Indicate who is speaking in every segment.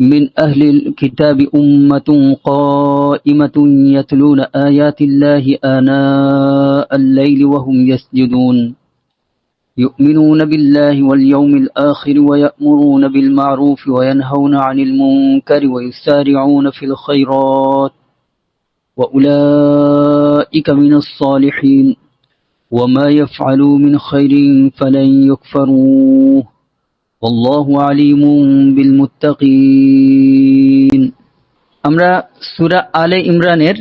Speaker 1: من أهل الكتاب أمة قائمة يتلون آيات الله آناء الليل وهم يسجدون. يؤمنون بالله واليوم الآخر ويأمرون بالمعروف وينهون عن المنكر ويسارعون في الخيرات. وأولئك من الصالحين. وما يفعلوا من خير فلن يكفروه. والله عليم بالمتقين আমরা সুরা আলে ইমরানের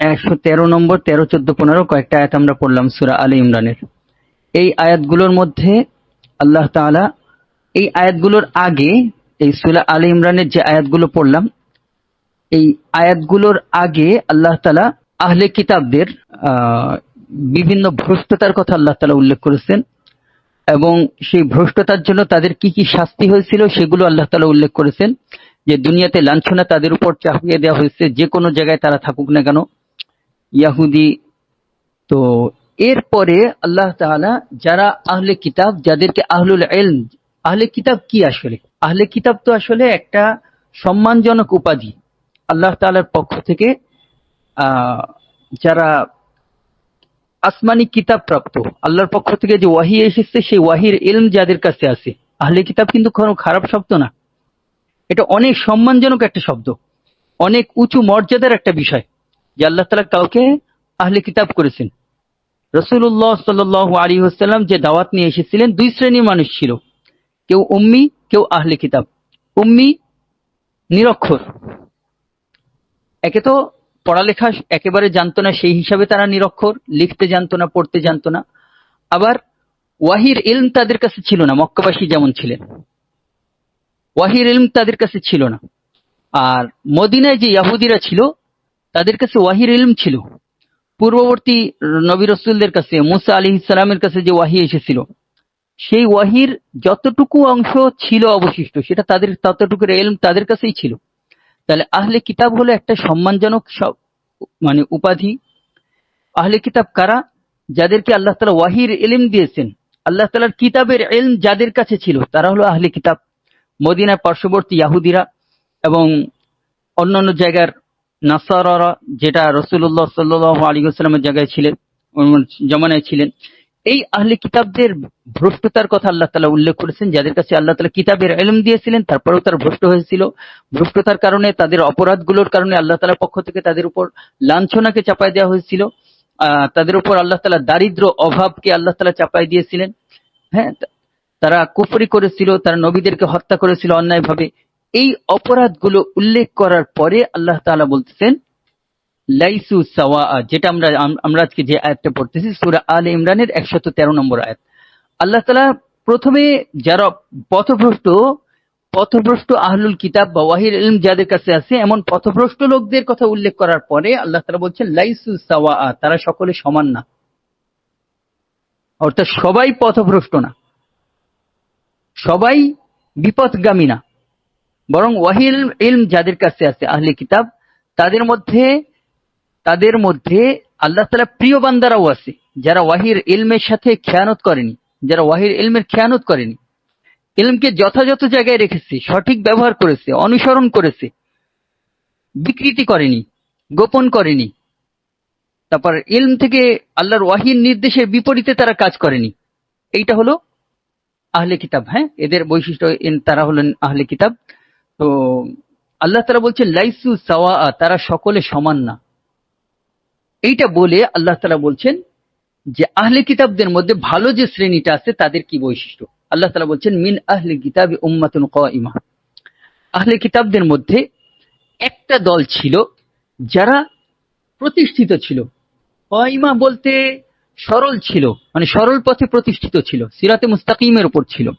Speaker 1: একশো তেরো নম্বর, তেরো, চোদ্দ, পনেরো কয়েকটা আয়াত আমরা পড়লাম সুরা আলে ইমরানের। এই আয়াতগুলোর মধ্যে আল্লাহ তাআলা এই আয়াতগুলোর আগে এই সুরা আলে ইমরানের যে আয়াতগুলো পড়লাম, এই আয়াতগুলোর আগে আল্লাহ তালা আহলে কিতাবদের বিভিন্ন ভ্রষ্টতার কথা আল্লাহ তাআলা উল্লেখ করেছেন। এবং সেই ভ্রষ্টতার জন্য তাদের কি কি শাস্তি হয়েছিল সেগুলো আল্লাহ তাআলা উল্লেখ করেছেন। যে দুনিয়াতে লাঞ্ছনা তাদের উপর চাপিয়ে দেওয়া হয়েছে, যে কোনো জায়গায় তারা থাকুক না কেন। ইয়াহুদি তো এরপরে আল্লাহ তাআলা যারা আহলে কিতাব, যাদেরকে আহলুল এল আহলে কিতাব কি আসলে? আহলে কিতাব তো আসলে একটা সম্মানজনক উপাধি। আল্লাহ তাআলার পক্ষ থেকে যারা আসমানি কিতাব প্রাপ্ত। আল্লাহর পক্ষ থেকে যে ওয়াহি এসেছে, সেই ওয়াহির ইলম যাদের কাছে আছে, আহলে কিতাব কিন্তু কোনো খারাপ শব্দ না। এটা অনেক সম্মানজনক একটা শব্দ। অনেক উঁচু মর্যাদার একটা বিষয় যে আল্লাহ তালা কাউকে আহলে কিতাব করেছেন। রসুল্লাহ সাল আলী হাসাল্লাম যে দাওয়াত নিয়ে এসেছিলেন, দুই শ্রেণির মানুষ ছিল। কেউ উম্মি, কেউ আহলে কিতাব। উম্মি নিরক্ষর। একে তো পড়ালেখা একেবারে জানতো না, সেই হিসাবে তারা নিরক্ষর, লিখতে জানতো না, পড়তে জানতো না। আবার ওয়াহির ইলম তাদের কাছে ছিল না, মক্কাবাসী যেমন ছিলেন। ওয়াহির ইলম তাদের কাছে ছিল না। আর মদিনায় যে ইয়াহুদিরা ছিল, তাদের কাছে ওয়াহির ইলম ছিল। পূর্ববর্তী নবী রসুলদের কাছে, মুসা আলী ইসলামের কাছে যে ওয়াহি এসেছিল, সেই ওয়াহির যতটুকু অংশ ছিল অবশিষ্ট, সেটা তাদের, ততটুকুর এলম তাদের কাছেই ছিল। তাহলে আহলে কিতাব হলো একটা সম্মানজনক মানে উপাধি। আহলে কিতাব কারা? যাদেরকে আল্লাহ তালা ওয়াহির এলিম দিয়েছেন। আল্লাহ তালার কিতাবের এলম যাদের কাছে ছিল, তারা হলো আহলে কিতাব। মদিনার পার্শ্ববর্তী ইয়াহুদিরা এবং অন্যান্য জায়গার নাসারারা, যেটা রসুল্লাহ সাল্লাহ আলী আসসালামের জায়গায় ছিলেন জমানায় ছিলেন। এই আহলে কিতাবদের ভ্রষ্টতার কথা আল্লাহ তালা উল্লেখ করেছেন, যাদের কাছে আল্লাহ তালা কিতাবের এলম দিয়েছিলেন, তারপরেও তারা ভ্রষ্ট হয়েছিল। ভ্রষ্টতার কারণে, তাদের অপরাধগুলোর কারণে আল্লাহ তালার পক্ষ থেকে তাদের উপর লাঞ্ছনাকে চাপাই দেওয়া হয়েছিল। তাদের উপর আল্লাহ তালা দারিদ্র অভাবকে আল্লাহ তালা চাপাই দিয়েছিলেন। হ্যাঁ তারা কুফরি করেছিল, তারা নবীদেরকে হত্যা করেছিল অন্যায়ভাবে। এই অপরাধগুলো উল্লেখ করার পরে আল্লাহ তালা বলতেছেন লাইসু সাওয়া, যেটা আমরা আমরা আজকে যে আয়াতটা পড়তেছি, সূরা আল ইমরানের 113 নম্বর আয়াত। আল্লাহ তালা প্রথমে যারা পথভ্রষ্ট পথভ্রষ্ট আহলুল কিতাব বা ওয়াহির ইলম যাদের কাছে আছে, এমন পথভ্রষ্ট লোকদের কথা উল্লেখ করার পরে আল্লাহ তাআলা বলছেন, লাইসু সাওয়া, তারা সকলে সমান না। অর্থাৎ সবাই পথভ্রষ্ট না। সবাই বিপথগামী না। বরং ওয়াহিল ইলম যাদের কাছে আছে, আহলে কিতাব, তাদের মধ্যে তাদের মধ্যে আল্লাহ তালা প্রিয় বান্দারাও আছে, যারা ওয়াহির ইলমের সাথে খেয়ানত করেনি, যারা ওয়াহির ইলমের খেয়ানত করেনি। ইলমকে যথাযথ জায়গায় রেখেছে, সঠিক ব্যবহার করেছে, অনুসরণ করেছে, বিকৃতি করেনি, গোপন করেনি। তারপর ইলম থেকে আল্লাহর ওয়াহির নির্দেশের বিপরীতে তারা কাজ করেনি। এইটা হলো আহলে কিতাব হ্যাঁ? এদের বৈশিষ্ট্য তারা হলেন আহলে কিতাব। তো আল্লাহ তারা বলছে লাইসু সাওয়া তারা সকলে সমান না। এইটা বলে আল্লাহ তালা বলছেন যে আহলে কিতাবদের মধ্যে ভালো যে শ্রেণীটা আছে, তাদের কি বৈশিষ্ট্য? আল্লাহ তালা বলছেন, মিন আহলে কিতাব উম্মাতুন ইমা আহলে কিতাবদের মধ্যে একটা দল ছিল যারা প্রতিষ্ঠিত ছিল। কয়মা বলতে সরল ছিল মানে সরল পথে প্রতিষ্ঠিত ছিল, সিরাতে মুস্তাকিমের উপর ছিল।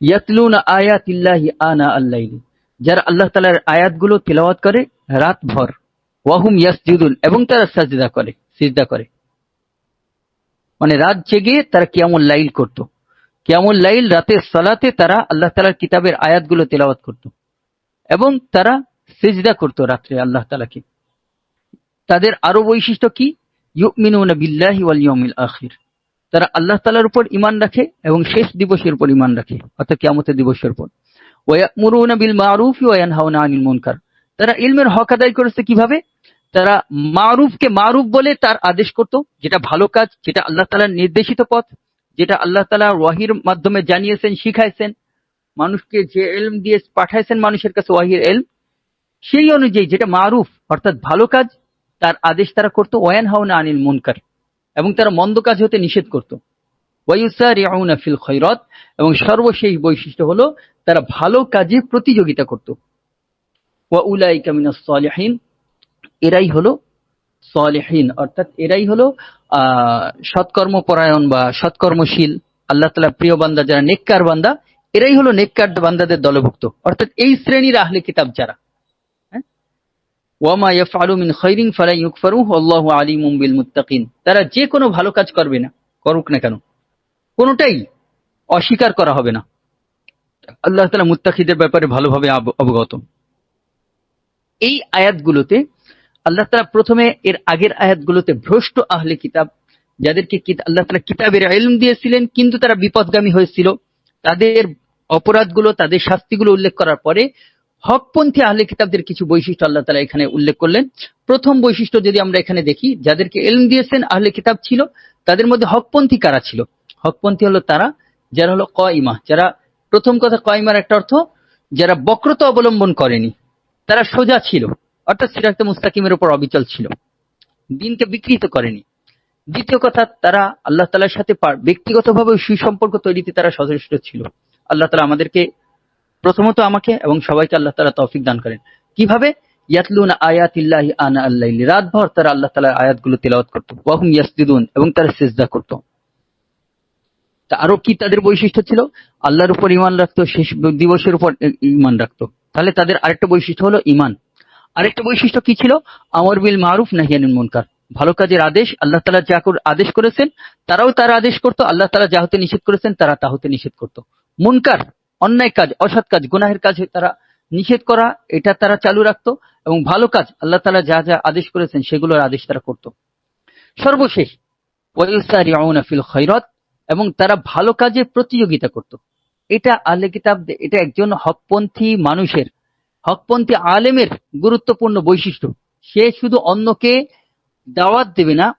Speaker 1: ইয়াতলুনা আয়াতিল্লাহি আনা আল্লাইলি, যারা আল্লাহ তালার আয়াতগুলো তেলাওয়াত করে রাত ভর ওয়াহুম ইয়াসজুদুন, এবং তারা সাজদা করে, সিজদা করে। মানে রাত জেগে তারা কিয়ামুল লাইল করত। কিয়ামুল লাইল রাতের সালাতে তারা আল্লাহ তালার কিতাবের আয়াতগুলো তেলাওয়াত করত। এবং তারা সিজদা করত রাত্রে আল্লাহ তালাকে তাদের আরও বৈশিষ্ট্য কি? ইউমিনুনা বিল্লাহি ওয়াল আখির। তারা আল্লাহ তালার উপর ইমান রাখে এবং শেষ দিবসের উপর ইমান রাখে, অর্থাৎ কিয়ামতের দিবসের উপর। ওয়ায়ামুরুনা বিল মারুফ ওয়া ইয়ানহাউনা আনিল মুনকার। তারা ইলমের হক আদায় করেছে কীভাবে? তারা মারুফকে মারুফ বলে তার আদেশ করত, যেটা ভালো কাজ, যেটা আল্লাহ তালার নির্দেশিত পথ, যেটা আল্লাহ তালা ওয়াহির মাধ্যমে জানিয়েছেন, শিখাইছেন। মানুষকে যে এলম দিয়ে পাঠাইছেন মানুষের কাছে ওয়াহির এলম সেই অনুযায়ী যেটা মারুফ, অর্থাৎ ভালো কাজ, তার আদেশ তারা করতো ওয়ান হাউনা আনিল মুনকার, এবং তারা মন্দ কাজ হতে নিষেধ করত। ওয়াইউসারিউনা ফিল খৈরত এবং সর্বশেষ বৈশিষ্ট্য হলো, তারা ভালো কাজে প্রতিযোগিতা করত। ওয়া উলাইকা মিনাস সালিহিন, এরাই হলো সালেহীন, অর্থাৎ এরাই হলো আহ সৎকর্ম পরায়ণ বা সৎকর্মশীল, আল্লাহ তালা প্রিয় বান্দা যারা নেককার বান্দা, এরাই হলো নেককার বান্দাদের দলভুক্ত। অর্থাৎ এই শ্রেণির আহলে কিতাব যারা হ্যাঁ? ওয়ামা ইয়াফআলু মিন খাইরিন ফালা ইউকফারুহু আল্লাহু আলিমুম বিল মুত্তাকিন। তারা যে কোনো ভালো কাজ করবে না, করুক না কেন। কোনোটাই অস্বীকার করা হবে না। আল্লাহ তাআলা মুত্তাকিদের ব্যাপারে ভালোভাবে অবগত। এই আয়াতগুলোতে আল্লাহ তালা প্রথমে এর আগের আয়াতগুলোতে ভ্রষ্ট আহলে কিতাব, যাদেরকে আল্লাহ তালা কিতাবের এলম দিয়েছিলেন কিন্তু তারা বিপদগামী হয়েছিল, তাদের অপরাধগুলো, তাদের শাস্তিগুলো উল্লেখ করার পরে হকপন্থী আহলে কিতাবদের কিছু বৈশিষ্ট্য আল্লাহ তালা এখানে উল্লেখ করলেন। প্রথম বৈশিষ্ট্য যদি আমরা এখানে দেখি, যাদেরকে এলম দিয়েছেন আহলে কিতাব ছিল, তাদের মধ্যে হকপন্থী কারা ছিল? হকপন্থী হলো তারা, যারা হলো কয়মা, যারা প্রথম কথা কয়মার একটা অর্থ, যারা বক্রতা অবলম্বন করেনি। তারা সোজা ছিল। অর্থাৎ সিরাজতে মুস্তাকিমের উপর অবিচল ছিল। দিনকে বিকৃত করেনি। দ্বিতীয় কথা, তারা আল্লাহ তালার সাথে ব্যক্তিগতভাবে সুসম্পর্ক তৈরিতে তারা সচেষ্ট ছিল। আল্লাহ তালা আমাদেরকে প্রথমত আমাকে এবং সবাইকে আল্লাহ তালা তৌফিক দান করেন। কীভাবে? ইয়াতলুন আল্লাহ আরও কি তাদের বৈশিষ্ট্য ছিল? আল্লাহর উপর ইমান রাখতো, শেষ দিবসের উপর ইমান রাখতো। তাহলে তাদের আরেকটা বৈশিষ্ট্য হলো ইমান আরেকটা বৈশিষ্ট্য কি ছিল? আমর বিল মারুফ নাহিয়ানুল মুনকার। ভালো কাজের আদেশ, আল্লাহ তালা যা আদেশ করেছেন, তারাও তার আদেশ করতো, আল্লাহ তালা যা হতে নিষেধ করেছেন, তারা তা হতে নিষেধ করতো। মুনকার, অন্যায় কাজ, অসৎ কাজ, গুনাহের কাজ তারা নিষেধ করা, এটা তারা চালু রাখতো, এবং ভালো কাজ, আল্লাহ তালা যা যা আদেশ করেছেন, সেগুলোর আদেশ তারা করতো। সর্বশেষ ফিল খৈরত এবং তারা ভালো কাজে প্রতিযোগিতা করত। এটা আলে কিতাব, এটা একজন হকপন্থী মানুষের, হকপন্থী আলেমের গুরুত্বপূর্ণ বৈশিষ্ট্য। সে শুধু অন্যকে দাওয়াত দেবে না,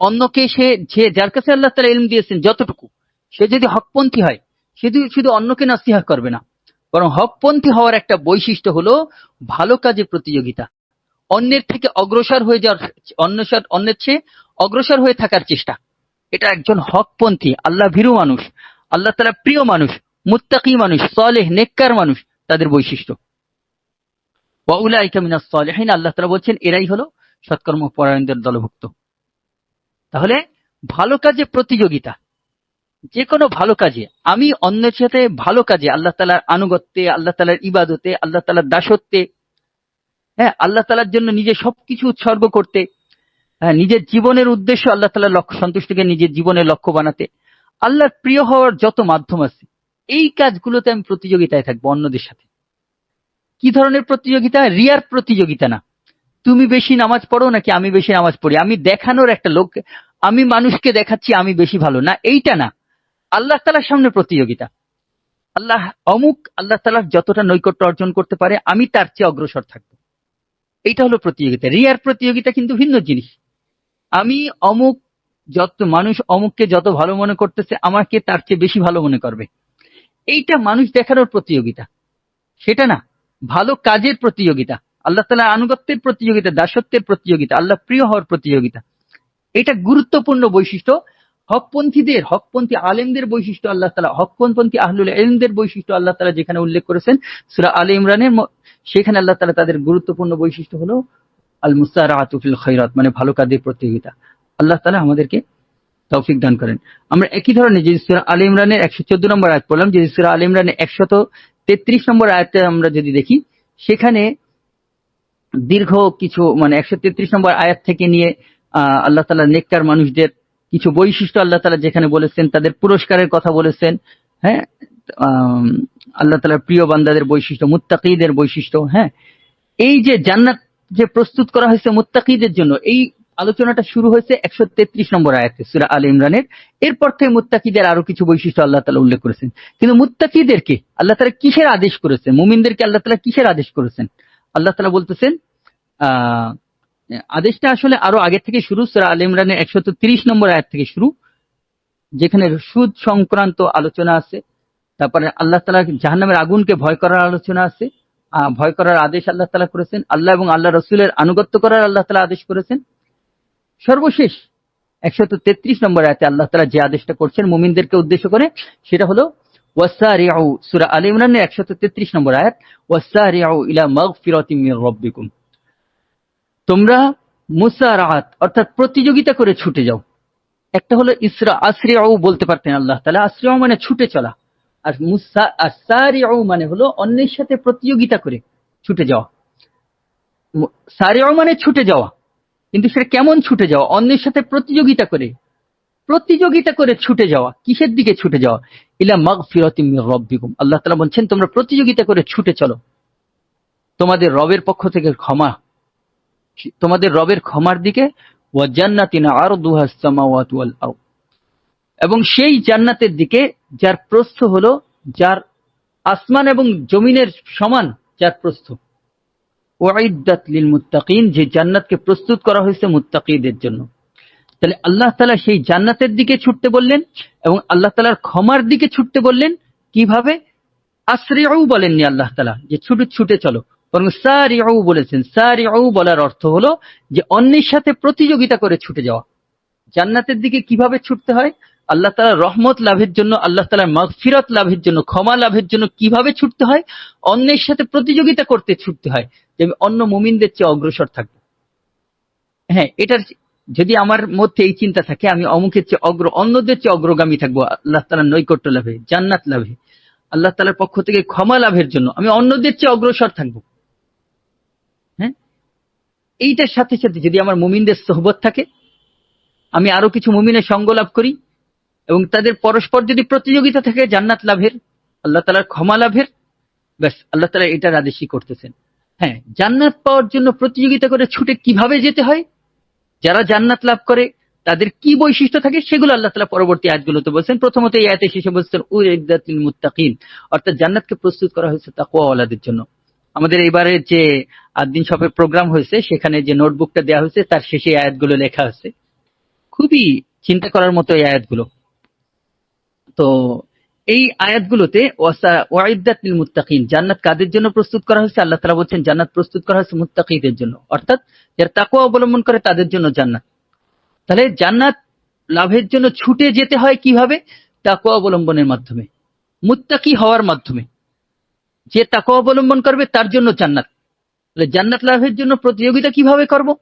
Speaker 1: অন্যকে সে, যে যার কাছে আল্লাহ তালা ইলম দিয়েছেন যতটুকু, সে যদি হকপন্থী হয়, সে শুধু অন্যকে নাসিহা করবে না। বরং হকপন্থী হওয়ার একটা বৈশিষ্ট্য হলো ভালো কাজে প্রতিযোগিতা। অন্যের থেকে অগ্রসর হয়ে যাওয়ার অন্য অন্যের চেয়ে অগ্রসর হয়ে থাকার চেষ্টা। এটা একজন হকপন্থী, আল্লাহ ভীরু মানুষ, আল্লাহ তালা প্রিয় মানুষ। মুত্তাকি মানুষ, সলেহ, নেককার মানুষ, তাদের বৈশিষ্ট্য। সলিহিন, আল্লাহ তালা বলছেন, এরাই হলো সৎকর্ম পরায়ণদের দলভুক্ত। তাহলে ভালো কাজে প্রতিযোগিতা যে কোনো ভালো কাজে, আমি অন্যের সাথে ভালো কাজে, আল্লাহ তালার আনুগত্যে, আল্লাহ তালার ইবাদতে, আল্লাহ তালার দাসত্বে হ্যাঁ আল্লাহ তালার জন্য নিজে সবকিছু উৎসর্গ করতে হ্যাঁ নিজের জীবনের উদ্দেশ্য আল্লাহ তালার লক্ষ্য, সন্তুষ্টিকে নিজের জীবনের লক্ষ্য বানাতে, আল্লাহর প্রিয় হওয়ার যত মাধ্যম আছে এই কাজগুলোতে আমি প্রতিযোগিতায় থাকব অন্যদের সাথে। কি ধরনের প্রতিযোগিতা? রিয়ার প্রতিযোগিতা না। তুমি বেশি নামাজ পড়ো নাকি আমি বেশি নামাজ পড়ি? আমি দেখানোর একটা লোক, আমি মানুষকে দেখাচ্ছি আমি বেশি ভালো। না, এইটা না। আল্লাহ তালার সামনে প্রতিযোগিতা। আল্লাহ অমুক, আল্লাহ তালার যতটা নৈকট্য অর্জন করতে পারে, আমি তার চেয়ে অগ্রসর থাকব। এইটা হলো প্রতিযোগিতা। রিয়ার প্রতিযোগিতা কিন্তু ভিন্ন জিনিস। আমি অমুক, যত মানুষ অমুককে যত ভালো মনে করতেছে, আমাকে তার চেয়ে বেশি ভালো মনে করবে। এইটা মানুষ দেখানোর প্রতিযোগিতা। সেটা না, ভালো কাজের প্রতিযোগিতা, আল্লাহ তালা আনুগত্যের প্রতিযোগিতা, দাসত্বের প্রতিযোগিতা, আল্লাহ প্রিয় হওয়ার প্রতিযোগিতা। এটা গুরুত্বপূর্ণ বৈশিষ্ট্য। হকপন্থীদের, হকপন্থী আলেমদের বৈশিষ্ট্য আল্লাহ তালা হকপন্থী আহলুল এলমদের বৈশিষ্ট্য আল্লাহ তালা যেখানে উল্লেখ করেছেন, সুরা আলে ইমরানের সেখানে আল্লাহ তালা তাদের গুরুত্বপূর্ণ বৈশিষ্ট্য হলো আল মুস্তারা আতুফিল খৈরাত মানে ভালো কাজের প্রতিযোগিতা। আল্লাহ তালা আমাদেরকে তৌফিক দান করেন। আমরা একই ধরনের যে সুরা আল ইমরানের একশো চোদ্দ নম্বর আয়াত পড়লাম, যে সুরা আল ইমরানের একশত তেত্রিশ নম্বর আয়াতে আমরা যদি দেখি, সেখানে দীর্ঘ কিছু মানে একশো তেত্রিশ নম্বর আয়াত থেকে নিয়ে আল্লাহ তালা নেককার মানুষদের কিছু বৈশিষ্ট্য আল্লাহ তালা যেখানে বলেছেন, তাদের পুরস্কারের কথা বলেছেন হ্যাঁ? আল্লাহ তালার প্রিয় বান্দাদের বৈশিষ্ট্য, মুত্তাকিদের বৈশিষ্ট্য হ্যাঁ? এই যে জান্নাত যে প্রস্তুত করা হয়েছে মুত্তাকিদের জন্য, এই আলোচনাটা শুরু হয়েছে একশো তেত্রিশ নম্বর আয়াতে, সুরা আল ইমরানের। এরপর থেকে মুত্তাকিদের আরও কিছু বৈশিষ্ট্য আল্লাহ তালা উল্লেখ করেছেন। কিন্তু মুত্তাকিদেরকে আল্লাহ তালা কিসের আদেশ করেছেন? মুমিনদেরকে আল্লাহ তালা কিসের আদেশ করেছেন? আল্লাহ তালা বলতেছেন আদেশটা আসলে আরও আগে থেকে শুরু, সুরা আল ইমরানের একশো নম্বর আয়াত থেকে শুরু, যেখানে সুদ সংক্রান্ত আলোচনা আছে, তারপরে আল্লাহ তালা জাহান্নামের আগুনকে ভয় করার আলোচনা আছে ভয় করার আদেশ আল্লাহ তালা করেছেন, আল্লাহ এবং আল্লাহ রসুলের আনুগত্য করার আল্লাহ তালা আদেশ করেছেন সর্বশেষ একশত তেত্রিশ নম্বর আয়াতে আল্লাহ তালা যে আদেশটা করছেন মুমিনদেরকে উদ্দেশ্য করে, সেটা হলো, ওয়াসারিউ সূরা আল ইমরানের একশত তেত্রিশ নম্বর আয়াত, ওয়াসারিউ ইলা মাগফিরাতিম মির রাব্বিকুম। তোমরা মুসারাত অর্থাৎ প্রতিযোগিতা করে ছুটে যাও। একটা হলো ইসরা আসরিয়াউ বলতে পারতেন আল্লাহ তাআলা আসরিয়াউ মানে ছুটে চলা। আর মুসা আসারিয়াউ মানে হলো অন্যের সাথে প্রতিযোগিতা করে ছুটে যাওয়া। সারিয়াউ মানে ছুটে যাওয়া। কিন্তু সেটা কেমন ছুটে যাওয়া? অন্যের সাথে প্রতিযোগিতা করে। প্রতিযোগিতা করে ছুটে যাওয়া। কিসের দিকে ছুটে যাওয়া? ইলা মাগফিরাতিম মির রাব্বিকুম। আল্লাহ তালা বলছেন, তোমরা প্রতিযোগিতা করে ছুটে চলো। তোমাদের রবের পক্ষ থেকে ক্ষমা। তোমাদের রবের ক্ষমার দিকে ওয়া জান্নাতিন এবং সেই জান্নাতের দিকে যার প্রস্থ হলো, যার আসমান এবং জমিনের সমান, যার প্রস্থ। ওয়াইদাত লিল মুত্তাকিন, যে জান্নাতকে প্রস্তুত করা হয়েছে মুত্তাকিদের জন্য। তাহলে আল্লাহ তালা সেই জান্নাতের দিকে ছুটতে বললেন এবং আল্লাহ তালার ক্ষমার দিকে ছুটতে বললেন। কীভাবে? আসরিউ বলেননি আল্লাহ তালা, যে ছুটে ছুটে চলো। বরং সারিউ বলেছেন। সারিউ বলার অর্থ হলো যে অন্যের সাথে প্রতিযোগিতা করে ছুটে যাওয়া। জান্নাতের দিকে কীভাবে ছুটতে হয়? আল্লাহ তাআলা রহমত লাভের জন্য, আল্লাহ তাআলার মাগফিরাত লাভের জন্য, ক্ষমা লাভের জন্য কীভাবে ছুটতে হয়? অন্যের সাথে প্রতিযোগিতা করতে ছুটতে হয়। যে আমি অন্য মুমিনদের চেয়ে অগ্রসর থাকব। হ্যাঁ এটার যদি আমার মধ্যে এই চিন্তা থাকে, আমি অমুকের চেয়ে অগ্র, অন্যদের চেয়ে অগ্রগামী থাকব, আল্লাহ তাআলার নৈকট্য লাভে, জান্নাত লাভে, আল্লাহ তাআলার পক্ষ থেকে ক্ষমা লাভের জন্য, আমি অন্যদের চেয়ে অগ্রসর থাকব। হ্যাঁ? এইটার সাথে সাথে যদি আমার মুমিনদের সোহবত থাকে, আমি আরও কিছু মুমিনের সঙ্গ লাভ করি এবং তাদের পরস্পর যদি প্রতিযোগিতা থাকে, জান্নাত লাভের, আল্লাহ তালার ক্ষমা লাভের, ব্যাস, আল্লাহ তালা এটার আদেশই করতেছেন। হ্যাঁ জান্নাত পাওয়ার জন্য প্রতিযোগিতা করে ছুটে কীভাবে যেতে হয়? যারা জান্নাত লাভ করে, তাদের কি বৈশিষ্ট্য থাকে সেগুলো আল্লাহ তালা পরবর্তী আয়াতগুলোতে বলছেন। প্রথমত এই আয়াতে শেষে বলছেন উইদাতিল মুত্তাকিন। অর্থাৎ জান্নাতকে প্রস্তুত করা হয়েছে তাকওয়াওয়ালাদের জন্য। আমাদের এবারে যে আদিন শপের প্রোগ্রাম হয়েছে, সেখানে যে নোটবুকটা দেওয়া হয়েছে, তার শেষে আয়াতগুলো লেখা হয়েছে। খুবই চিন্তা করার মতো এই আয়াতগুলো। তো এই আয়াতগুলোতে ওয়াইদাত মুত্তাকিন, জান্নাত কাদের জন্য প্রস্তুত করা হয়েছে? আল্লাহ তাআলা বলছেন, জান্নাত প্রস্তুত করা হয়েছে মুত্তাকিদের জন্য। অর্থাৎ যারা তাকওয়া অবলম্বন করে তাদের জন্য জান্নাত। তাহলে জান্নাত লাভের জন্য ছুটে যেতে হয় কীভাবে? তাকওয়া অবলম্বনের মাধ্যমে। মুত্তাকি হওয়ার মাধ্যমে। যে তাকওয়া অবলম্বন করবে তার জন্য জান্নাত। তাহলে জান্নাত লাভের জন্য প্রতিযোগিতা কীভাবে করব?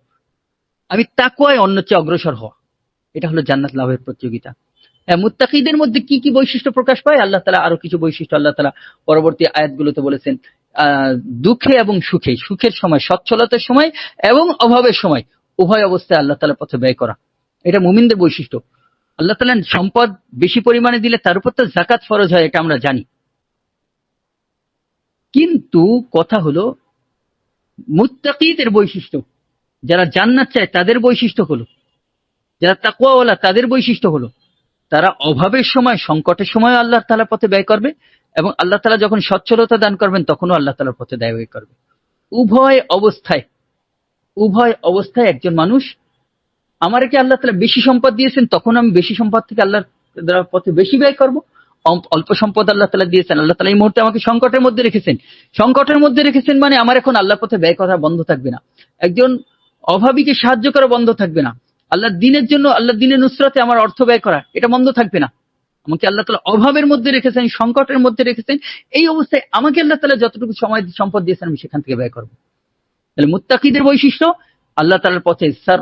Speaker 1: আমি তাকওয়ায় অন্য চেয়ে অগ্রসর হওয়া। এটা হলো জান্নাত লাভের প্রতিযোগিতা। মুত্তাকিদের মধ্যে কি কি বৈশিষ্ট্য প্রকাশ পায়? আল্লাহ তালা আরও কিছু বৈশিষ্ট্য আল্লাহ তালা পরবর্তী আয়াতগুলোতে বলেছেন দুঃখে এবং সুখে, সুখের সময়, সচ্ছলতার সময় এবং অভাবের সময়, উভয় অবস্থায় আল্লাহ তালার পথে ব্যয় করা। এটা মুমিনদের বৈশিষ্ট্য। আল্লাহ তালা সম্পদ বেশি পরিমাণে দিলে তার উপর তো জাকাত ফরজ হয়, এটা আমরা জানি। কিন্তু কথা হলো, মুত্তাকিদের বৈশিষ্ট্য, যারা জান্নাত চায় তাদের বৈশিষ্ট্য হলো, যারা তাকুয়াওয়ালা তাদের বৈশিষ্ট্য হলো তারা অভাবের সময়, সংকটের সময় আল্লাহ তালার পথে ব্যয় করবে এবং আল্লাহ তালা যখন সচ্ছলতা দান করবেন, তখনও আল্লাহ তালার পথে ব্যয় করবে। উভয় অবস্থায় উভয় অবস্থায় একজন মানুষ, আমার কি আল্লাহ তালা বেশি সম্পদ দিয়েছেন? তখন আমি বেশি সম্পদ থেকে আল্লাহর দ্বারা পথে বেশি ব্যয় করব? অল্প সম্পদ আল্লাহ তালা দিয়েছেন। আল্লাহ তালা এই মুহূর্তে আমাকে সংকটের মধ্যে রেখেছেন। সংকটের মধ্যে রেখেছেন মানে আমার এখন আল্লাহর পথে ব্যয় করা বন্ধ থাকবে না। একজন অভাবীকে সাহায্য করা বন্ধ থাকবে না। আল্লাহ দিনের জন্য আল্লাহ দিনের নুসরাতে আমার অর্থ ব্যয় করা, এটা বন্ধ থাকবে না। আমাকে আল্লাহ তালা অভাবের মধ্যে রেখেছেন, সংকটের মধ্যে রেখেছেন, এই অবস্থায় আমাকে আল্লাহ তালা যতটুকু সময়, সম্পদ দিয়েছেন, আমি সেখান থেকে ব্যয় করব। তাহলে মুত্তাকিদের বৈশিষ্ট্য, আল্লাহ তালার পথে সার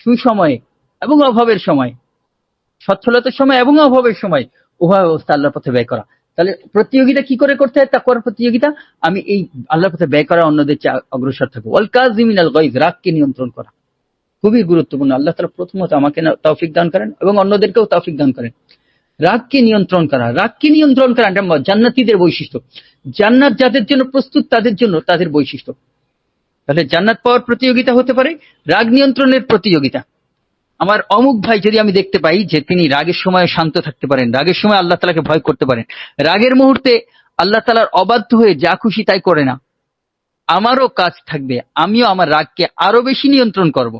Speaker 1: সুসময়ে এবং অভাবের সময়, সচ্ছলতার সময় এবং অভাবের সময়, উভয় অবস্থা আল্লাহর পথে ব্যয় করা। তাহলে প্রতিযোগিতা কি করে করতে হয়? তাকওয়ার প্রতিযোগিতা, আমি এই আল্লাহর পথে ব্যয় করা অন্যদের চেয়ে অগ্রসর থাকব। আল গাইজ রাগকে নিয়ন্ত্রণ করা। খুবই গুরুত্বপূর্ণ। আল্লাহ তালা প্রথমত আমাকে তৌফিক দান করেন এবং অন্যদেরকেও তৌফিক দান করেন। রাগকে নিয়ন্ত্রণ করা, রাগকে নিয়ন্ত্রণ করা এটা জান্নাতীদের বৈশিষ্ট্য। জান্নাত যাদের জন্য প্রস্তুত, তাদের জন্য তাদের বৈশিষ্ট্য। তাহলে জান্নাত পাওয়ার প্রতিযোগিতা হতে পারে, রাগ নিয়ন্ত্রণের প্রতিযোগিতা। আমার অমুক ভাই যদি আমি দেখতে পাই যে তিনি রাগের সময় শান্ত থাকতে পারেন, রাগের সময় আল্লাহ তালাকে ভয় করতে পারেন, রাগের মুহূর্তে আল্লাহ তালার অবাধ্য হয়ে যা খুশি তাই করে না। আমারও কাজ থাকবে, আমিও আমার রাগকে আরও বেশি নিয়ন্ত্রণ করব।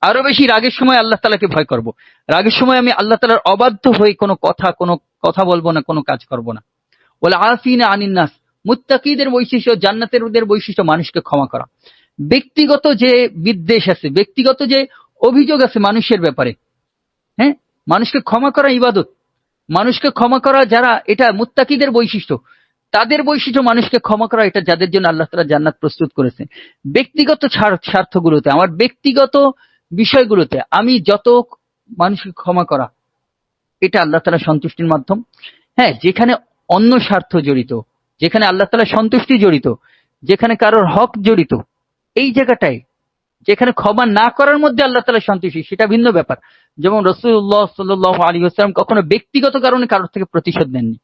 Speaker 1: আরও বেশি রাগের সময় আল্লাহ তালাকে ভয় করব। রাগের সময় আমি আল্লাহ তালার অবাধ্য হয়ে কোনো কথা কোনো কথা বলব না, কোনো কাজ করব না। বলে আফিনা আনিন্নাস মুত্তাকিদের বৈশিষ্ট্য জান্নাতের বৈশিষ্ট্য মানুষকে ক্ষমা করা। ব্যক্তিগত যে বিদ্বেষ আছে, ব্যক্তিগত যে অভিযোগ আছে মানুষের ব্যাপারে হ্যাঁ? মানুষকে ক্ষমা করা ইবাদত। মানুষকে ক্ষমা করা যারা, এটা মুত্তাকিদের বৈশিষ্ট্য। তাদের বৈশিষ্ট্য মানুষকে ক্ষমা করা, এটা যাদের জন্য আল্লাহ তালা জান্নাত প্রস্তুত করেছে। ব্যক্তিগত স্বার্থগুলোতে, আমার ব্যক্তিগত বিষয়গুলোতে আমি যত মানুষকে ক্ষমা করা, এটা আল্লাহ তালা সন্তুষ্টির মাধ্যম। হ্যাঁ যেখানে অন্য স্বার্থ জড়িত, যেখানে আল্লাহ তালা সন্তুষ্টি জড়িত, যেখানে কারোর হক জড়িত, এই জায়গাটায় যেখানে ক্ষমা না করার মধ্যে আল্লাহ তালা সন্তুষ্টি, সেটা ভিন্ন ব্যাপার। যেমন রসুল্লাহ সাল্লাহ আলী আসসালাম কখনো ব্যক্তিগত কারণে কারোর থেকে প্রতিশোধ নেননি।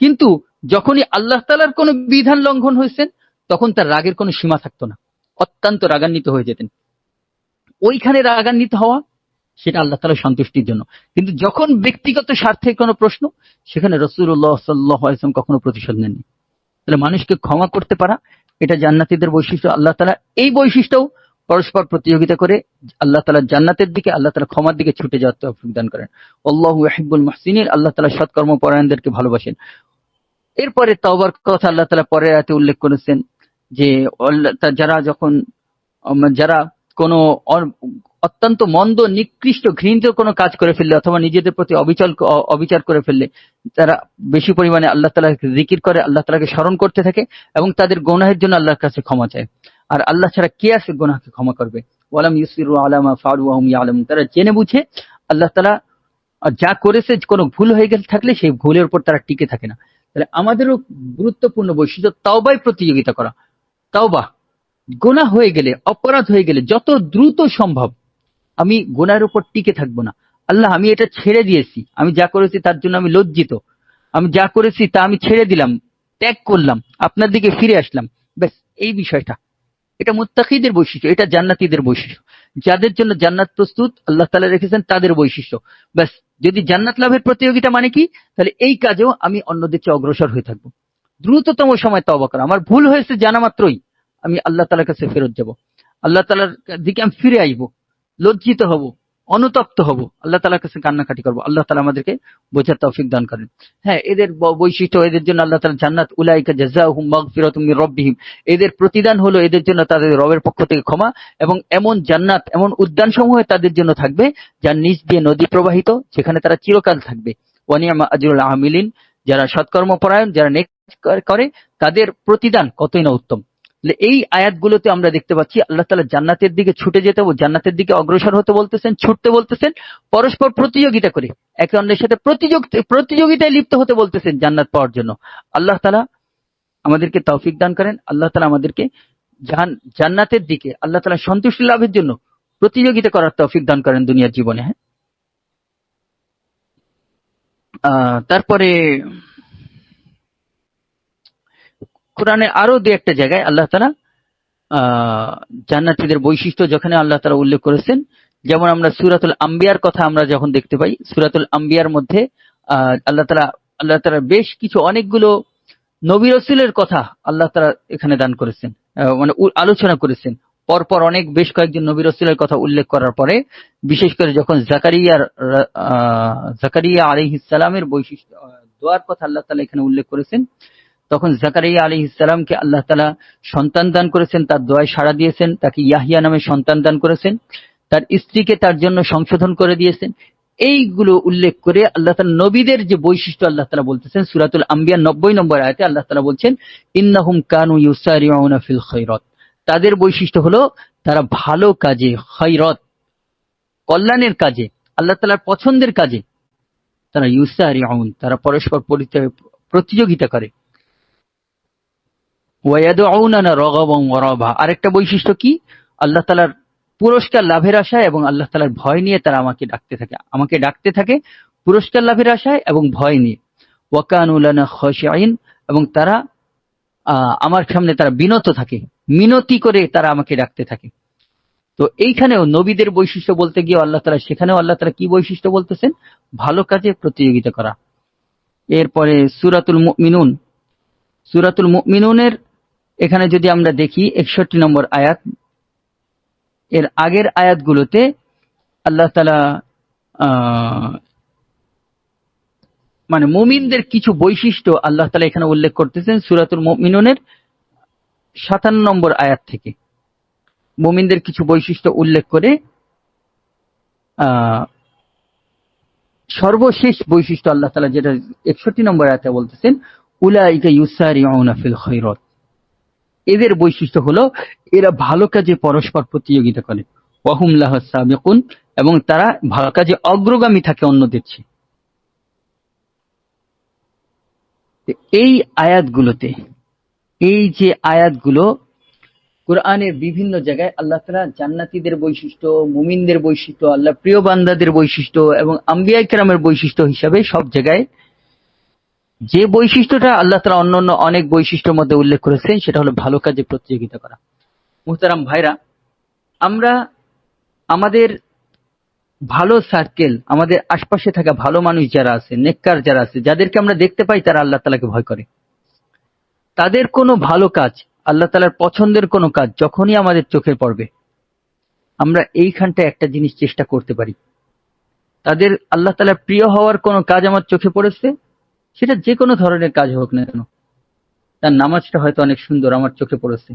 Speaker 1: কিন্তু যখনই আল্লাহ তালার কোনো বিধান লঙ্ঘন হয়েছেন তখন তার রাগের কোনো সীমা থাকতো না। অত্যন্ত রাগান্বিত হয়ে যেতেন। ওইখানে রাগান্বিত হওয়া, সেটা আল্লাহ তালা সন্তুষ্টির জন্য। কিন্তু যখন ব্যক্তিগত স্বার্থে কোনো প্রশ্ন, সেখানে রসুল্লাহ সাল্লাহ আসলাম কখনো প্রতিশোধ নেননি। তাহলে মানুষকে ক্ষমা করতে পারা, এটা জান্নাতীদের বৈশিষ্ট্য। আল্লাহ তালা এই বৈশিষ্ট্যও পরস্পর প্রতিযোগিতা করে আল্লাহ তালা জান্নাতের দিকে, আল্লাহ তালা ক্ষমার দিকে ছুটে যাওয়ার তৌফিক করেন। আল্লাহ আহিবুল মাহসিনের আল্লাহ তালা সৎকর্ম পরায়ণদেরকে ভালোবাসেন। এরপরে তওবার কথা আল্লাহ তালা পরের রাতে উল্লেখ করেছেন যে যারা যখন, যারা কোনো অত্যন্ত মন্দ, নিকৃষ্ট, ঘৃণিত কোনো কাজ করে ফেললে অথবা নিজেদের প্রতি অবিচল অবিচার করে ফেললে তারা বেশি পরিমাণে আল্লাহ তালা জিকির করে, আল্লাহ তালাকে স্মরণ করতে থাকে এবং তাদের গোনাহের জন্য আল্লাহর কাছে ক্ষমা চায়। আর আল্লাহ ছাড়া কে আছে গোনাহকে ক্ষমা করবে? ওয়ালাম ইউসির আলামা ফারু আহম ইয়ালাম তারা জেনে বুঝে আল্লাহ তালা যা করেছে, কোনো ভুল হয়ে গেলে থাকলে সেই ভুলের উপর তারা টিকে থাকে না। তাহলে আমাদেরও গুরুত্বপূর্ণ বৈশিষ্ট্য, তাওবায় প্রতিযোগিতা করা। তাওবা। গোনা হয়ে গেলে, অপরাধ হয়ে গেলে, যত দ্রুত সম্ভব, আমি গোনার উপর টিকে থাকব না। আল্লাহ, আমি এটা ছেড়ে দিয়েছি। আমি যা করেছি তার জন্য আমি লজ্জিত। আমি যা করেছি তা আমি ছেড়ে দিলাম, ত্যাগ করলাম, আপনার দিকে ফিরে আসলাম। ব্যাস, এই বিষয়টা। এটা মুত্তাকিদের বৈশিষ্ট্য, এটা জান্নাতীদের বৈশিষ্ট্য। যাদের জন্য জান্নাত প্রস্তুত, আল্লাহ তালা রেখেছেন তাদের বৈশিষ্ট্য। ব্যাস, যদি জান্নাত লাভের প্রতিযোগিতা মানে কি? তাহলে এই কাজেও আমি অন্যদের চেয়ে অগ্রসর হয়ে থাকব। দ্রুততম সময় তবা করা। আমার ভুল হয়েছে জানা মাত্রই। আমি আল্লাহ তালার কাছে ফেরত যাব। আল্লাহ তালার দিকে আমি ফিরে আইব লজ্জিত হব, অনুতপ্ত হব। আল্লাহ তালার কাছে কান্নাকাটি করব। আল্লাহ তালা আমাদেরকে বোঝার তৌফিক দান করেন। হ্যাঁ এদের বৈশিষ্ট্য, এদের জন্য আল্লাহ তালা জান্নাত, উলাইকা জাজাহুম রব্বিহিম। এদের প্রতিদান হলো এদের জন্য তাদের রবের পক্ষ থেকে ক্ষমা এবং এমন জান্নাত, এমন উদ্যান সমূহ তাদের জন্য থাকবে যার নিচ দিয়ে নদী প্রবাহিত সেখানে তারা চিরকাল থাকবে। ওয়ানিয়ামা আজরুল আহমিলিন যারা সৎকর্ম পরায়ণ যারা নেক করে, তাদের প্রতিদান কতই না উত্তম। এই আয়াতগুলোতে আমরা দেখতে পাচ্ছি আল্লাহ তালা জান্নাতের দিকে ছুটে যেতে ও জান্নাতের দিকে অগ্রসর হতে বলতেছেন, ছুটতে বলতেছেন, পরস্পর প্রতিযোগিতা করে, একে অন্যের সাথে প্রতিযোগিতায় লিপ্ত হতে বলতেছেন জান্নাত পাওয়ার জন্য। আল্লাহ তালা আমাদেরকে তৌফিক দান করেন, আল্লাহ তালা আমাদেরকে জান- জান্নাতের দিকে, আল্লাহ তালা সন্তুষ্টি লাভের জন্য প্রতিযোগিতা করার তৌফিক দান করেন দুনিয়ার জীবনে হ্যাঁ? তারপরে কোরআনের আরও দু একটা জায়গায় আল্লাহ তালা জান্নাতীদের বৈশিষ্ট্য যেখানে আল্লাহ তালা উল্লেখ করেছেন যেমন আমরা সুরাতুল আম্বিয়ার কথা আমরা যখন দেখতে পাই সুরাতুল আম্বিয়ার মধ্যে আল্লাহ তালা আল্লাহ তালা বেশ কিছু অনেকগুলো নবী রসুলের কথা আল্লাহ তালা এখানে দান করেছেন মানে আলোচনা করেছেন। পরপর অনেক বেশ কয়েকজন নবী রসুলের কথা উল্লেখ করার পরে বিশেষ করে যখন জাকারিয়ার জাকারিয়া আলহিসালামের বৈশিষ্ট্য আহ, দোয়ার কথা আল্লাহ তালা এখানে উল্লেখ করেছেন তখন জাকারিয়া আলী ইসলামকে আল্লাহ তালা সন্তান দান করেছেন, তার দোয়ায় সাড়া দিয়েছেন, তাকে ইয়াহিয়া নামে সন্তান দান করেছেন, তার স্ত্রীকে তার জন্য সংশোধন করে দিয়েছেন। এইগুলো উল্লেখ করে আল্লাহ তালা নবীদের যে বৈশিষ্ট্য আল্লাহ তালা বলতেছেন, সুরাতুল আম্বিয়া নব্বই নম্বর আয়তে আল্লাহ তালা বলছেন, ইন্নাহুম কানু ইউসারিউনা ফিল খৈরত তাদের বৈশিষ্ট্য হলো, তারা ভালো কাজে খৈরত কল্যাণের কাজে, আল্লাহ তালার পছন্দের কাজে, তারা ইউসারিউন, তারা পরস্পর প্রতিযোগিতা করে। আরেকটা বৈশিষ্ট্য কি? আল্লাহ তালার পুরস্কার লাভের আশায় এবং আল্লাহ তালার ভয় নিয়ে তারা আমাকে ডাকতে থাকে। আমাকে ডাকতে থাকে পুরস্কার লাভের আশায় এবং ভয় নিয়ে। ওয়া কানু লানা খাশিঈন এবং তারা আমার সামনে তারা বিনত থাকে। মিনতি করে তারা আমাকে ডাকতে থাকে। তো এইখানেও নবীদের বৈশিষ্ট্য বলতে গিয়ে আল্লাহ তাআলা, সেখানেও আল্লাহ তাআলা কি বৈশিষ্ট্য বলতেছেন? ভালো কাজে প্রতিযোগিতা করা। এরপরে সুরাতুল মিনুন সুরাতুল মুমিনুনের এখানে যদি আমরা দেখি একষট্টি নম্বর আয়াত, এর আগের আয়াতগুলোতে আল্লাহ তালা মানে মুমিনদের কিছু বৈশিষ্ট্য আল্লাহ তালা এখানে উল্লেখ করতেছেন সুরাতুল মুমিনুনের সাতান্ন নম্বর আয়াত থেকে। মুমিনদের কিছু বৈশিষ্ট্য উল্লেখ করে সর্বশেষ বৈশিষ্ট্য আল্লাহ তালা যেটা একষট্টি নম্বর আয়াতে বলতেছেন উলা উলাইকা ইউসারিউনা ফিল খৈরত এদের বৈশিষ্ট্য হলো, এরা ভালো কাজে পরস্পর প্রতিযোগিতা করে। ওয়াহুম লাহ সাবিকুন এবং তারা ভালো কাজে অগ্রগামী থাকে অন্যদের চেয়ে। এই আয়াতগুলোতে, এই যে আয়াতগুলো কোরআনের বিভিন্ন জায়গায় আল্লাহ তালা জান্নাতীদের বৈশিষ্ট্য, মুমিনদের বৈশিষ্ট্য, আল্লাহ প্রিয় বান্দাদের বৈশিষ্ট্য, এবং আম্বিয়া কেরামের বৈশিষ্ট্য হিসাবে সব জায়গায় যে বৈশিষ্ট্যটা আল্লাহ তালা অন্য অন্য অনেক বৈশিষ্ট্যের মধ্যে উল্লেখ করেছেন, সেটা হলো ভালো কাজে প্রতিযোগিতা করা। মুহতারাম ভাইরা, আমরা আমাদের ভালো সার্কেল আমাদের আশপাশে থাকা ভালো মানুষ যারা আছে, নেককার যারা আছে, যাদেরকে আমরা দেখতে পাই, তারা আল্লাহ তালাকে ভয় করে। তাদের কোনো ভালো কাজ, আল্লাহ তালার পছন্দের কোনো কাজ যখনই আমাদের চোখে পড়বে, আমরা এইখানটায় একটা জিনিস চেষ্টা করতে পারি। তাদের আল্লাহ তালার প্রিয় হওয়ার কোনো কাজ আমার চোখে পড়েছে সেটা যে কোনো ধরনের কাজ হোক না কেন, তার নামাজটা হয়তো অনেক সুন্দর, আমার চোখে পড়েছে।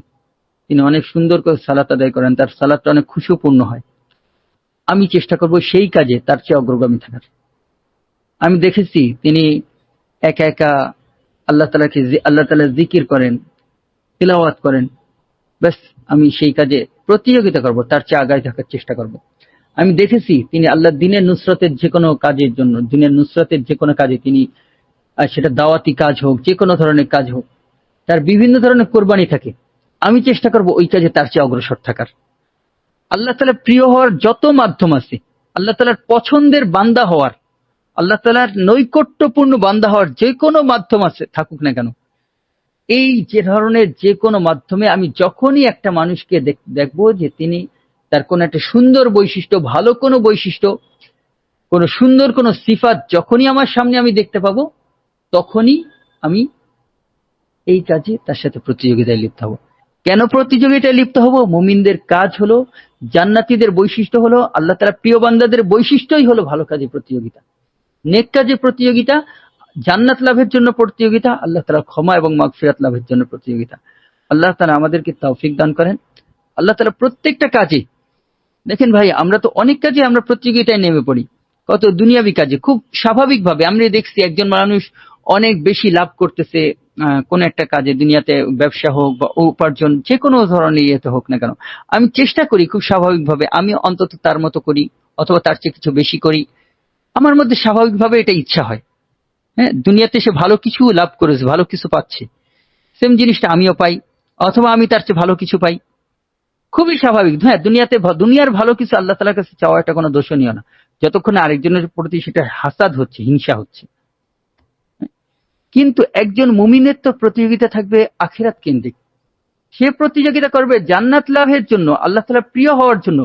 Speaker 1: তিনি অনেক সুন্দর করে সালাত আদায় করেন, তার সালাদটা অনেক খুশিপূর্ণ হয়। আমি চেষ্টা করব সেই কাজে তার চেয়ে অগ্রগামী থাকার। আমি দেখেছি তিনি একা একা আল্লাহ তালাকে আল্লাহ তালা জিকির করেন, তিলাওয়াত করেন। ব্যাস, আমি সেই কাজে প্রতিযোগিতা করব, তার চেয়ে আগায় থাকার চেষ্টা করব। আমি দেখেছি তিনি আল্লাহ দিনের নুসরতের যে কোনো কাজের জন্য, দিনের নুসরতের যে কোনো কাজে তিনি সেটা দাওয়াতি কাজ হোক, যে কোনো ধরনের কাজ হোক, তার বিভিন্ন ধরনের কোরবানি থাকে। আমি চেষ্টা করব ওই কাজে তার চেয়ে অগ্রসর থাকার। আল্লাহ তালা প্রিয় হওয়ার যত মাধ্যম আছে, আল্লাহ তালার পছন্দের বান্দা হওয়ার, আল্লাহ তালার নৈকট্যপূর্ণ বান্দা হওয়ার যে কোনো মাধ্যম আছে, থাকুক না কেন, এই যে ধরনের যে কোনো মাধ্যমে আমি যখনই একটা মানুষকে দেখ- দেখব যে তিনি তার কোনো একটা সুন্দর বৈশিষ্ট্য, ভালো কোনো বৈশিষ্ট্য, কোনো সুন্দর কোনো সিফাত যখনই আমার সামনে আমি দেখতে পাবো তখনই আমি এই কাজে তার সাথে প্রতিযোগিতায় লিপ্ত হব। কেন প্রতিযোগিতায় লিপ্ত হব? মুমিনদের কাজ হলো, জান্নাতিদের বৈশিষ্ট্য হলো, আল্লাহ তালা প্রিয় বান্দাদের বৈশিষ্ট্যই হলো ভালো কাজে প্রতিযোগিতা। নেক কাজে প্রতিযোগিতা, জান্নাত লাভের জন্য প্রতিযোগিতা, আল্লাহ তালা ক্ষমা এবং মাগফিরাত লাভের জন্য প্রতিযোগিতা। আল্লাহ তালা আমাদেরকে তৌফিক দান করেন। আল্লাহ তালা প্রত্যেকটা কাজে, দেখেন ভাই, আমরা তো অনেক কাজে আমরা প্রতিযোগিতায় নেমে পড়ি। কত দুনিয়াবি কাজে, খুব স্বাভাবিকভাবে। আমরা দেখছি একজন মানুষ অনেক বেশি লাভ করতেছে কোন একটা কাজে, দুনিয়াতে ব্যবসা হোক বা উপার্জন যে কোনো ধরনের ইয়েতে হোক না কেন। আমি চেষ্টা করি খুব স্বাভাবিকভাবে, আমি অন্তত তার মতো করি, অথবা তার চেয়ে কিছু বেশি করি। আমার মধ্যে স্বাভাবিকভাবে এটা ইচ্ছা হয়। হ্যাঁ দুনিয়াতে সে ভালো কিছু লাভ করেছে, ভালো কিছু পাচ্ছে। সেম জিনিসটা আমিও পাই, অথবা আমি তার চেয়ে ভালো কিছু পাই। খুবই স্বাভাবিক। হ্যাঁ দুনিয়াতে দুনিয়ার ভালো কিছু আল্লাহ তালার কাছে চাওয়া, এটা কোনো দোষণীয় না। যতক্ষণ আরেকজনের প্রতি সেটা হাসাদ হচ্ছে, হিংসা হচ্ছে। কিন্তু একজন মুমিনের তো প্রতিযোগিতা থাকবে আখিরাত কেন্দ্রিক। সে প্রতিযোগিতা করবে জান্নাত লাভের জন্য, আল্লাহ তালা প্রিয় হওয়ার জন্য।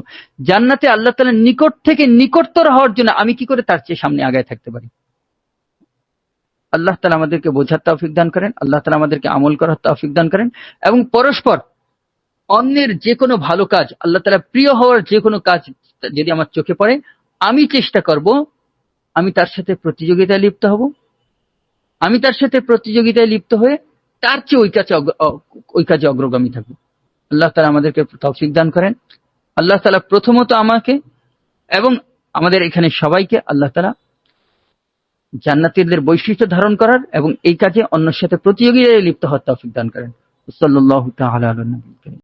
Speaker 1: জান্নাতে আল্লাহ তালার নিকট থেকে নিকটতর হওয়ার জন্য আমি কি করে তার চেয়ে সামনে আগায় থাকতে পারি? আল্লাহ তালা আমাদেরকে বোঝার তৌফিক দান করেন, আল্লাহ তালা আমাদেরকে আমল করার তৌফিক দান করেন এবং পরস্পর অন্যের যে কোনো ভালো কাজ, আল্লাহ তালা প্রিয় হওয়ার যে কোনো কাজ যদি আমার চোখে পড়ে, আমি চেষ্টা করব, আমি তার সাথে প্রতিযোগিতায় লিপ্ত হব। আমি তার সাথে প্রতিযোগিতায় লিপ্ত হয়ে তার চেয়ে ওই কাছে ওই কাজে অগ্রগামী থাকব। আল্লাহ তালা আমাদেরকে তৌফিক দান করেন। আল্লাহ তালা প্রথমত আমাকে এবং আমাদের এখানে সবাইকে আল্লাহ তালা জান্নাতীদের বৈশিষ্ট্য ধারণ করার এবং এই কাজে অন্যের সাথে প্রতিযোগিতায় লিপ্ত হওয়ার তৌফিক দান করেন। আলা নবী